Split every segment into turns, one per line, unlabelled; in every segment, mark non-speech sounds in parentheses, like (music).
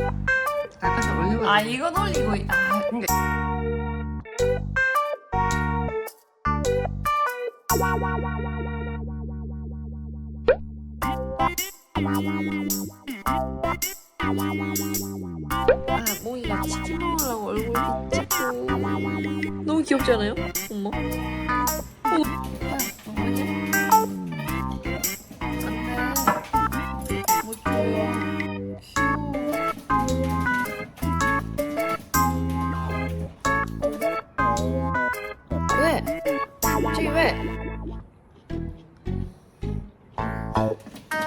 올리고
아 이건 올리고 있- 아
근데
아, 몽이가 치킨 먹으려고 얼굴 찍고 너무 귀엽지 않아요? 엄마? 뭐지? 안돼 못 줘요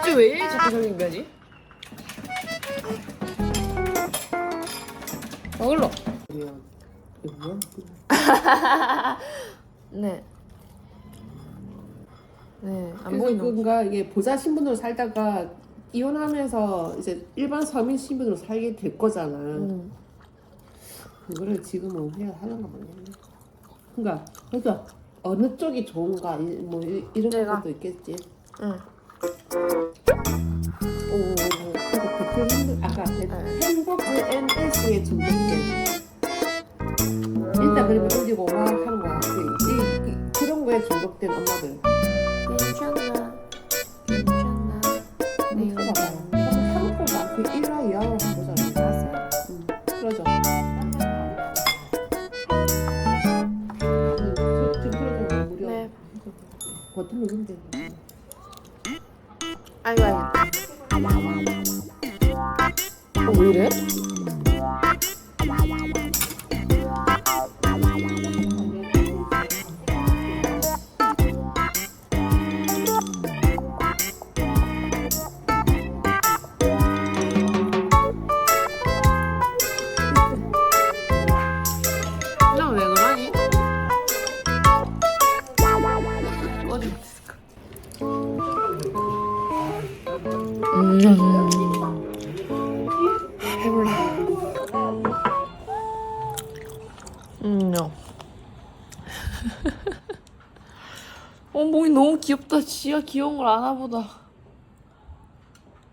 저왜 자꾸 저긴 거지? 먹을러? 네. 네, 안
그래서
보이는.
그니까 이게 보자 신분으로 살다가 이혼하면서 이제 일반 서민 신분으로 살게 될 거잖아.
음.
그거를 지금은 해야 하는가 모르겠네. 그러니까 그러니까 어느 쪽이 좋은가 이- 뭐 이- 이런
내가.
것도 있겠지.
응.
오, 그러니까 배틀 힘들 아까
네.
행복 NS에 중독된 일단 그러면 올리고 막 하는 거야. 그, 이, 이, 그런 거에 중독된 엄마들.
괜찮아. 괜찮아. 네,
봐봐. 한번 봐. 그 1화 2화로 한번 보자.
알았어요.
응, 그러죠. 그, 지금 그러잖아. 무료.
네.
버튼 누르면 돼.
아이고, 아이고. 어, 왜 이래? 나왜 그러니? 있을까? 음. 배불러. 음요. (laughs) 어, 목이 너무 귀엽다. 지가 귀여운 걸 아나 보다.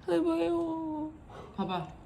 해봐요.
봐봐.